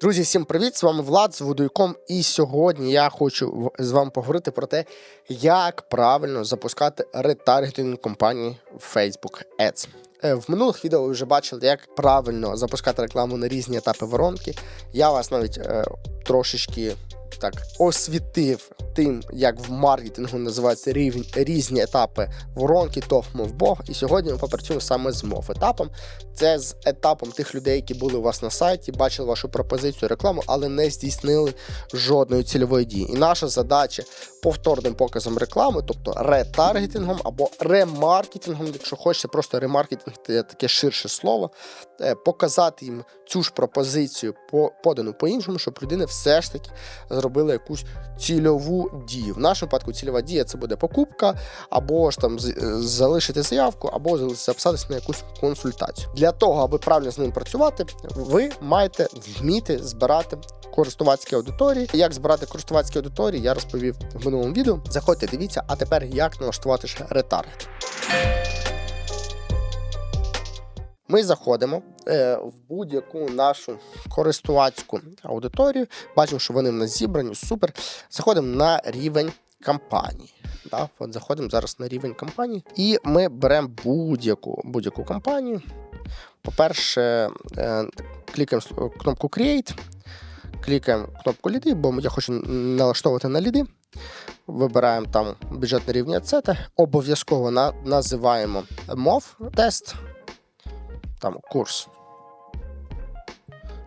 Друзі, всім привіт! З вами Влад з Водойком. І сьогодні я хочу з вами поговорити про те, як правильно запускати ретаргетинг компанії Facebook Ads. Е, В минулих відео ви вже бачили, як правильно запускати рекламу на різні етапи воронки. Я вас навіть е, трошечки так освітив тим, як в маркетингу називаються рівень, різні етапи воронки, ТОВ, мов Бог. І сьогодні ми попрацюємо саме з мов етапом. Це з етапом тих людей, які були у вас на сайті, бачили вашу пропозицію рекламу, але не здійснили жодної цільової дії. І наша задача повторним показом реклами, тобто ретаргетингом або ремаркетингом, якщо хочете, просто ремаркетинг це таке ширше слово, е, показати їм цю ж пропозицію по- подану по-іншому, щоб людина все ж таки зробила якусь цільову дію. В нашому випадку цільова дія це буде покупка, або ж там е, залишити заявку, або записатися на якусь консультацію. Для того, аби правильно з ним працювати, ви маєте вміти збирати користувацькі аудиторії. Як збирати користувацькі аудиторії, я розповів в минулому відео. Заходьте, дивіться, а тепер як налаштувати ж ретаргет. Ми заходимо е, в будь-яку нашу користувацьку аудиторію. Бачимо, що вони в нас зібрані, супер. Заходимо на рівень кампанії. Да? От заходимо зараз на рівень кампанії, і ми беремо будь-яку будь-яку кампанію. По-перше, е, клікаємо кнопку Create, клікаємо кнопку ліди, бо я хочу налаштовувати на ліди. Вибираємо там бюджет на рівні АЦЕТа. Обов'язково на, називаємо мов тест, там курс.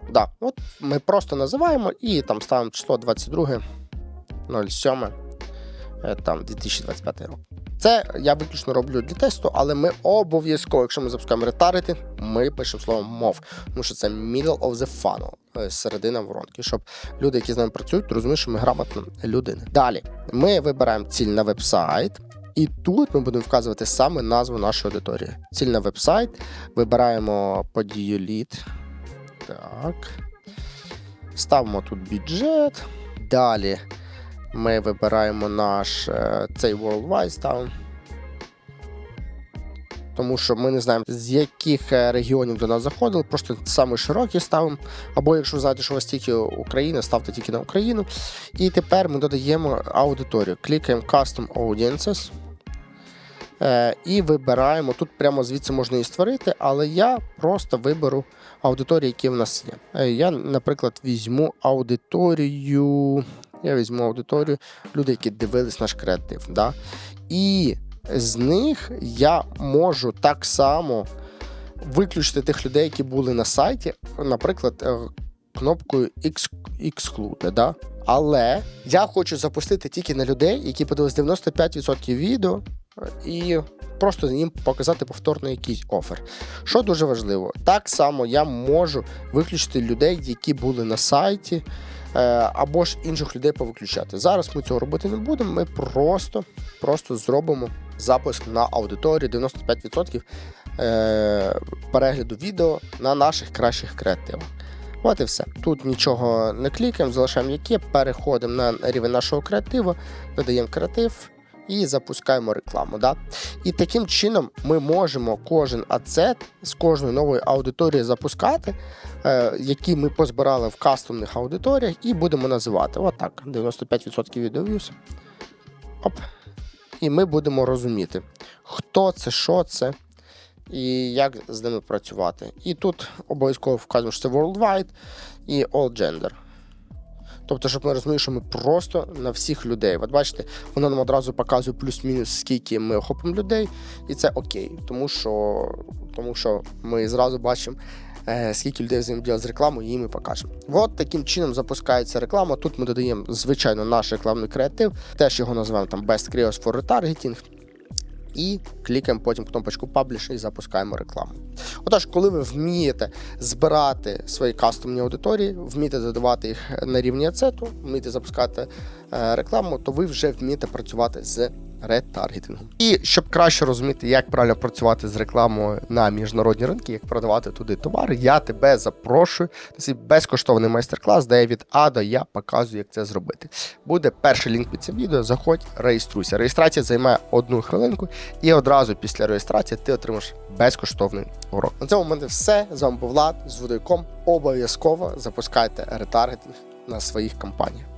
Да, от ми просто називаємо і там ставимо число 22 07 е, там 2025 рік. Це я виключно роблю для тесту, але ми обов'язково, якщо ми запускаємо ретаргетинг, ми пишемо слово мов, тому що це middle of the funnel, е, середина воронки, щоб люди, які з нами працюють, розуміють, що ми грамотна людина. Далі ми вибираємо ціль на веб-сайт. І тут ми будемо вказувати саме назву нашої аудиторії. Ціль на веб-сайт. Вибираємо подію лід. Так. Ставимо тут бюджет. Далі ми вибираємо наш е, цей Worldwide ставимо. Тому що ми не знаємо, з яких е, регіонів до нас заходили, просто саме широкі ставимо. Або якщо ви знаєте, що у вас тільки Україна, ставте тільки на Україну. І тепер ми додаємо аудиторію. Клікаємо Custom Audiences. Е, і вибираємо. Тут прямо звідси можна її створити, але я просто виберу аудиторії, які в нас є. Е, я, наприклад, візьму аудиторію. Я візьму аудиторію люди, які дивились наш креатив. Да? І з них я можу так само виключити тих людей, які були на сайті, наприклад, е, кнопкою Ex- Exclude. Да? Але я хочу запустити тільки на людей, які подивились 95% відео, і просто їм показати повторно якийсь офер. Що дуже важливо, так само я можу виключити людей, які були на сайті, е, або ж інших людей повиключати. Зараз ми цього робити не будемо. Ми просто, просто зробимо запуск на аудиторію 95% е, перегляду відео на наших кращих креативах. От і все. Тут нічого не клікаємо, залишаємо яке, переходимо на рівень нашого креативу, додаємо креатив і запускаємо рекламу. Да? І таким чином ми можемо кожен ацет з кожної нової аудиторії запускати, е, які ми позбирали в кастомних аудиторіях, і будемо називати. Отак, 95% відеов'юз. Оп. І ми будемо розуміти, хто це, що це, і як з ними працювати. І тут обов'язково вказуємо, що це worldwide і all gender. Тобто, щоб ми розуміли, що ми просто на всіх людей. От бачите, воно нам одразу показує плюс-мінус, скільки ми охопимо людей, і це окей, тому що, тому що ми зразу бачимо. е, Скільки людей взаємодіяли з рекламою, і ми покажемо. От таким чином запускається реклама. Тут ми додаємо, звичайно, наш рекламний креатив, теж його називаємо там Best Creos for Retargeting. І клікаємо потім кнопочку Publish і запускаємо рекламу. Отож, коли ви вмієте збирати свої кастомні аудиторії, вмієте додавати їх на рівні ацету, вмієте запускати е, рекламу, то ви вже вмієте працювати з ретаргетингом. І щоб краще розуміти, як правильно працювати з рекламою на міжнародні ринки, як продавати туди товари, я тебе запрошую на цей безкоштовний майстер-клас, де я від А до Я показую, як це зробити. Буде перший лінк під цим відео. Заходь, реєструйся. Реєстрація займає одну хвилинку, і одразу після реєстрації ти отримаєш безкоштовний урок. На цьому в мене все. З вами був Влад з Водойком. Обов'язково запускайте ретаргетинг на своїх компаніях.